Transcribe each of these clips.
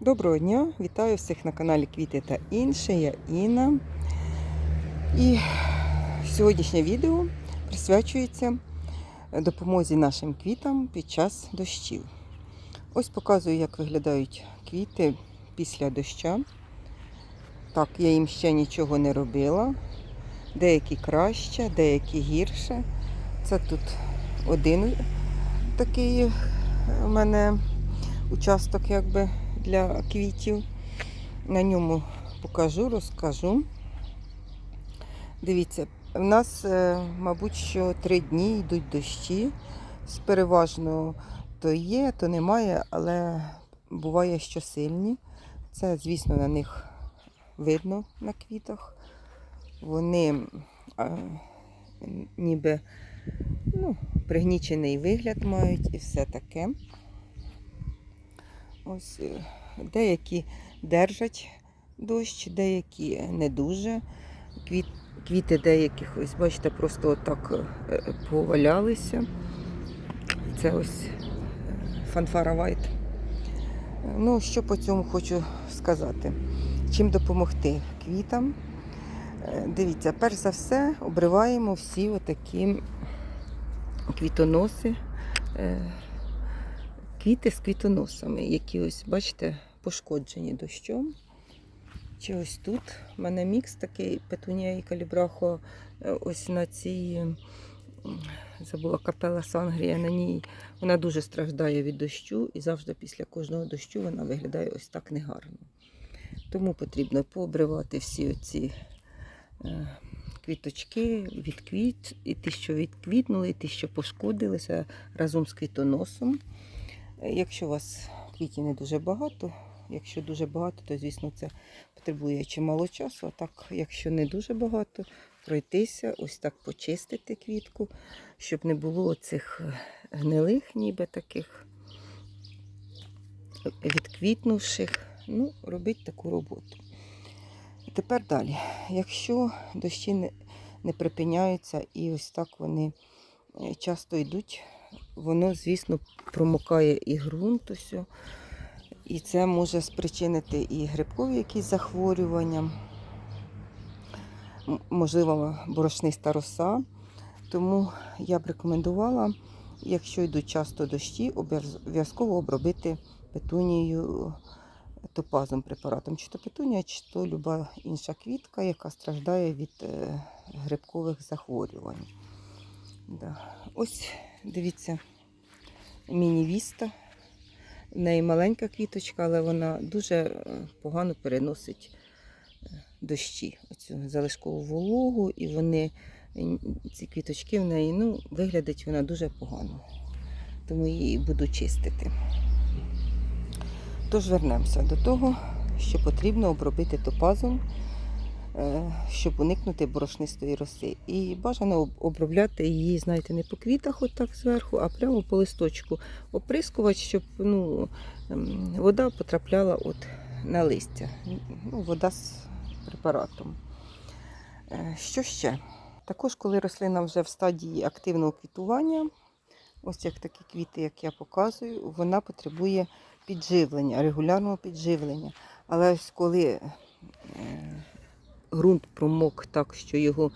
Доброго дня! Вітаю всіх на каналі Квіти та інше. Я Інна. І сьогоднішнє відео присвячується допомозі нашим квітам під час дощів. Ось показую, як виглядають квіти після доща. Так, я їм ще нічого не робила. Деякі краще, деякі гірше. Це тут один такий у мене участок, якби для квітів. На ньому покажу, розкажу. Дивіться, в нас, е, мабуть, що три дні йдуть дощі. З переважно то є, то немає, але буває, що сильні. Це, звісно, на них видно на квітах. Вони а, ніби ну, пригнічений вигляд мають і все таке. Ось е, деякі держать дощ, деякі не дуже. Квіт, квіти деяких, ось бачите, просто отак е, повалялися. Це ось фанфара Вайт. Ну, що по цьому хочу сказати? Чим допомогти квітам? Е, Дивіться, перш за все обриваємо всі отакі квітоноси. Квіти з квітоносами, які ось, бачите, пошкоджені дощом. Чи ось тут в мене мікс такий петунія і калібрахо. е, Ось на цій забула капела Сангрія. На ній вона дуже страждає від дощу, і завжди після кожного дощу вона виглядає ось так негарно. Тому потрібно пообривати всі оці е, квіточки від квіт, і ті, що відквітнули, і ті, що пошкодилися разом з квітоносом. Е, Якщо у вас квітів не дуже багато, якщо дуже багато, то звісно це потребує чимало часу. А так, якщо не дуже багато, пройтися, ось так почистити квітку, щоб не було цих гнилих, ніби таких відквітнувших. Ну, робіть таку роботу. Тепер далі. Якщо дощі не, не припиняються і ось так вони е, часто йдуть, воно, звісно, промокає і ґрунт усьо. І це може спричинити і грибкові якісь захворювання, можливо, борошниста роса. Тому я б рекомендувала, якщо йдуть часто дощі, обов'язково обробити петунією топазом препаратом. Чи то петунія, чи то люба інша квітка, яка страждає від е, грибкових захворювань. Да. Ось дивіться, міні-віста. В неї маленька квіточка, але вона дуже е, погано переносить е, дощі, оцю залишкову вологу, і вони, ці квіточки в неї, ну, виглядить вона дуже погано. Тому її буду чистити. Тож вернемося до того, що потрібно обробити топазом, е, щоб уникнути борошнистої роси. І бажано обробляти її, знаєте, не по квітах, отак зверху, а прямо по листочку. Оприскувати, щоб ну, ем, вода потрапляла от на листя. Ну, вода з препаратом. Е, Що ще? Також, коли рослина вже в стадії активного квітування, ось як такі квіти, як я показую, вона потребує підживлення, регулярного підживлення. Але ось коли е, ґрунт промок так, що його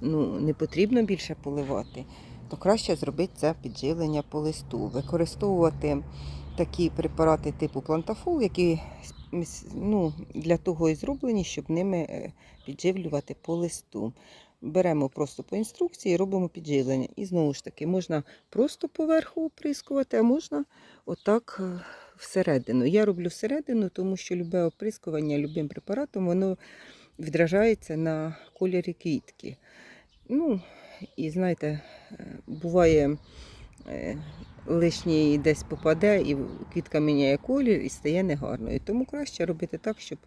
ну, не потрібно більше поливати, то краще зробити це підживлення по листу. Використовувати такі препарати типу плантафол, які ну, для того і зроблені, щоб ними е, підживлювати по листу. Беремо просто по інструкції, робимо підживлення. І знову ж таки, можна просто поверху оприскувати, а можна отак е, всередину. Я роблю всередину, тому що любе оприскування любим препаратом, воно відражається на кольорі квітки. Ну, і знаєте, буває е, лишній десь попаде, і квітка міняє колір і стає негарною. Тому краще робити так, щоб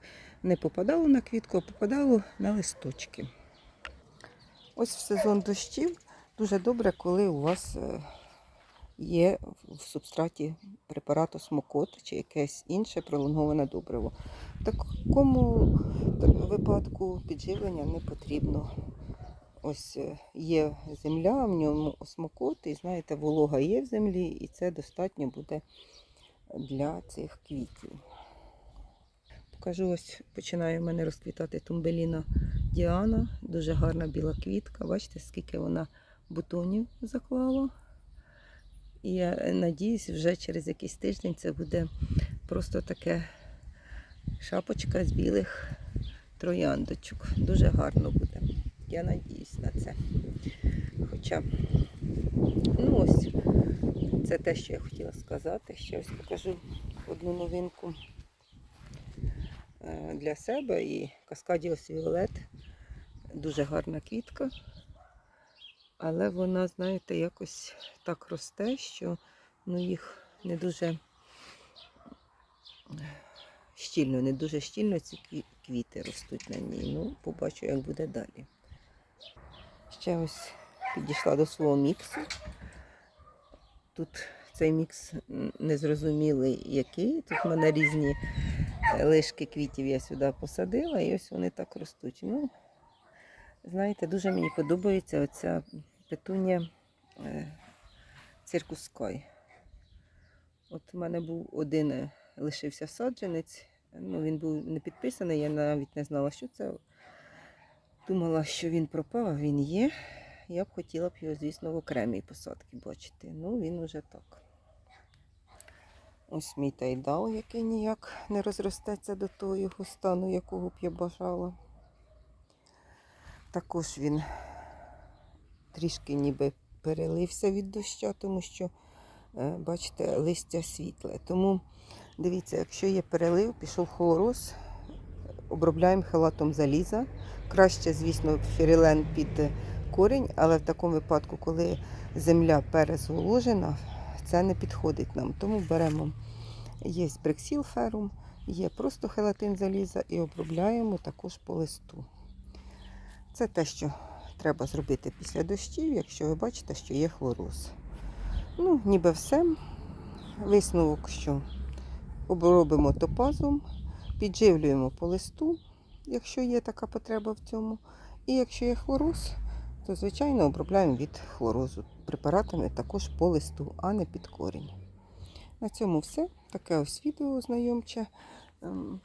не попадало на квітку, а попадало на листочки. Ось в сезон дощів дуже добре, коли у вас е, є в субстраті препарату смокот чи якесь інше пролонговане добриво. В такому випадку підживлення не потрібно. Ось е, є земля, в ньому смокот, і знаєте, волога є в землі, і це достатньо буде для цих квітів. покажу. Ось починає в мене розквітати тумбеліна Діана. Дуже гарна біла квітка. Бачите, скільки вона бутонів заклала. І я надіюсь, вже через якийсь тиждень це буде просто таке шапочка з білих трояндочок. Дуже гарно буде. Я надіюсь на це. Хоча, ну ось, це те, що я хотіла сказати. Ще ось покажу одну новинку е, для себе і Каскадіус Віолет. Дуже гарна квітка. Але вона, знаєте, якось так росте, що ну, їх не дуже щільно, не дуже щільно ці квіти ростуть на ній. Ну, побачу, як буде далі. Ще ось підійшла до свого міксу. Тут цей мікс незрозумілий який. Тут в мене різні лишки квітів я сюди посадила, і ось вони так ростуть. Ну, знаєте, дуже мені подобається оця петунія е, циркус. От у мене був один е, лишився саджанець. Ну, він був не підписаний, я навіть не знала, що це. Думала, що він пропав, а він є. Я б хотіла б його, звісно, в окремій посадці бачити. Ну, він уже так. Ось мій тайдал, який ніяк не розростеться до того його стану, якого б я бажала. Також він трішки ніби перелився від дощу, тому що, е, бачите, листя світле. Тому дивіться, якщо є перелив, пішов хлороз, обробляємо халатом заліза. Краще, звісно, фірілен під корінь, але в такому випадку, коли земля перезволожена, це не підходить нам. Тому беремо є брексіл ферум, є просто хелатин заліза і обробляємо також по листу. Це те, що треба зробити після дощів, якщо ви бачите, що є хлороз. Ну, ніби все. Висновок, що обробимо топазом, підживлюємо по листу, якщо є така потреба в цьому. І якщо є хлороз, то звичайно обробляємо від хлорозу препаратами також по листу, а не під корінь. На цьому все. Таке ось відео знайомче. Ем,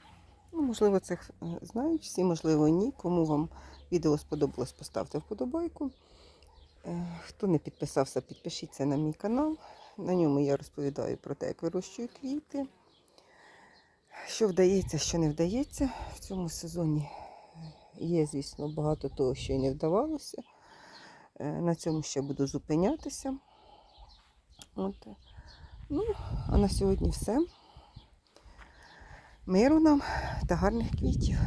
Ну, можливо, це е, знають всі, можливо, ні. Кому вам відео сподобалось, поставте вподобайку. Е, Хто не підписався, підпишіться на мій канал. На ньому я розповідаю про те, як вирощую квіти. Що вдається, що не вдається. В цьому сезоні є, звісно, багато того, що й не вдавалося. Е, На цьому ще буду зупинятися. От. Ну, а на сьогодні все. Миру нам та гарних квітів.